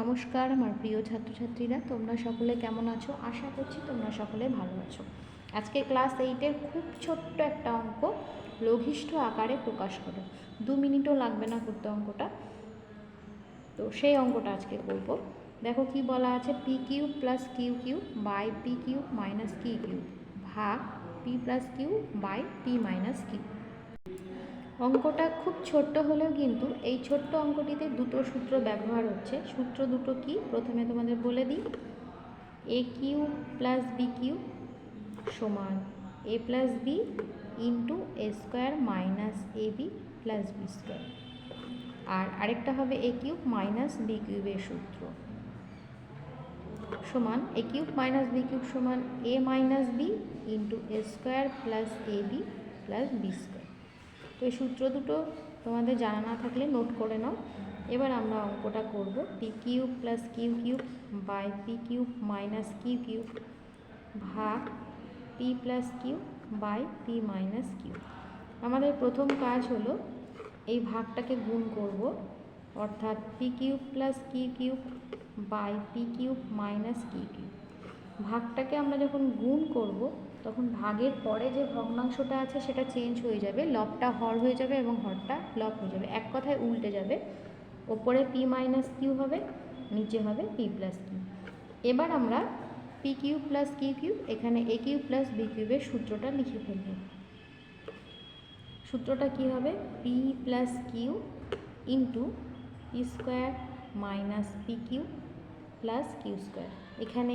নমস্কার, আমার প্রিয় ছাত্রছাত্রীরা, তোমরা সকলে কেমন আছো? আশা করছি তোমরা সকলে ভালো আছো। আজকে ক্লাস এইটের খুব ছোট্ট একটা অঙ্ক, লঘিষ্ঠ আকারে প্রকাশ করো। দু মিনিটও লাগবে না করতে অঙ্কটা। তো সেই অঙ্কটা আজকে করব। দেখো কি বলা আছে P Q plus Q Q by P Q minus কি কিউ ভাগ P plus Q by P minus Q অঙ্কটা খুব ছোট্ট হলেও কিন্তু এই ছোট্ট অঙ্কটিতে দুটো সূত্র ব্যবহার হচ্ছে। সূত্র দুটো কি? প্রথমে তোমাদের বলে দিই। A Q plus B Q সমান A plus B into A square minus A B plus B square. আর আরেকটা হবে এ কিউব মাইনাস বি কিউবের সূত্র। সমান A cube minus B cube সমান A minus B into A square plus A B plus B square. তো এই সূত্র দুটো তোমাদের জানা না থাকলে নোট করে নাও। এবার আমরা অঙ্কটা করব। P cube plus Q cube by P cube minus Q cube ভাগ P plus Q by P minus Q আমাদের প্রথম কাজ হলো এই ভাগটাকে গুণ করব। অর্থাৎ P cube plus Q cube by P cube minus Q cube. ভাগটাকে আমরা যখন গুণ করব তখন ভাগের পরে যে ভগ্নাংশটা আছে সেটা চেঞ্জ হয়ে যাবে, লবটা হর হয়ে যাবে এবং হরটা লব হয়ে যাবে। এক কথায় উল্টে যাবে। ওপরে পি মাইনাস কিউ হবে, নিচে হবে পি প্লাস কিউ এবার আমরা P Q plus Q Q এখানে এ কিউ প্লাস বি কিউবের সূত্রটা লিখে ফেলব। সূত্রটা কি হবে? P plus Q into P square minus P Q plus Q square এখানে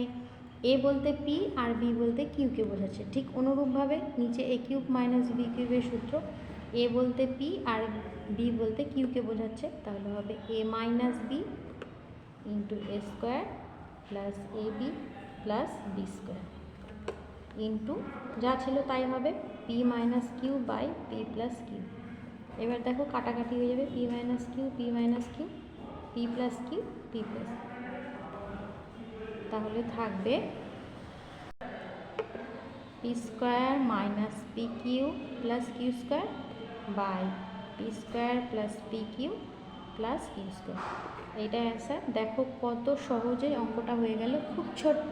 এ বলতে পি আর বি বলতে কিউকে বোঝাচ্ছে। ঠিক অনুরূপভাবে নিচে এ কিউব মাইনাস বি কিউবের সূত্র, এ বলতে পি আর বি বলতে কিউকে বোঝাচ্ছে, তাহলে হবে A minus B into A square plus A B plus B square. Into যা ছিল তাই হবে P minus Q by P plus Q. এবার দেখো কাটাকাটি হয়ে যাবে, P minus Q, P minus Q, P plus Q, P plus তাহলে থাকবে P square minus P Q plus Q square by P square plus P Q plus Q square এইটাই answer দেখো কত সহজে অঙ্কটা হয়ে গেল। খুব ছোট্ট,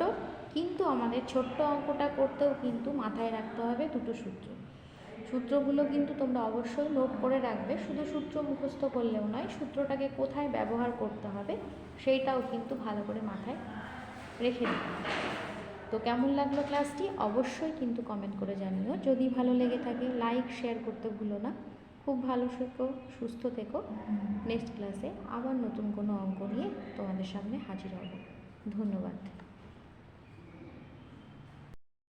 কিন্তু আমাদের ছোট্ট অঙ্কটা করতেও কিন্তু মাথায় রাখতে হবে দুটো সূত্র। সূত্রগুলো কিন্তু তোমরা অবশ্যই নোট করে রাখবে। শুধু সূত্র মুখস্থ করলেও নয়, সূত্রটাকে কোথায় ব্যবহার করতে হবে, সেইটাও কিন্তু ভালো করে মাথায় রেখে দিতে তো কেমন লাগল ক্লাসটি? অবশ্যই কিন্তু কমেন্ট করে জানিও। যদি ভালো লেগে থাকে লাইক শেয়ার করতে ভুলো না। খুব ভালো থেকো, সুস্থ থেকো। নেক্সট ক্লাসে আবার নতুন কোনো অঙ্ক নিয়ে তোমাদের সামনে হাজির হব। ধন্যবাদ।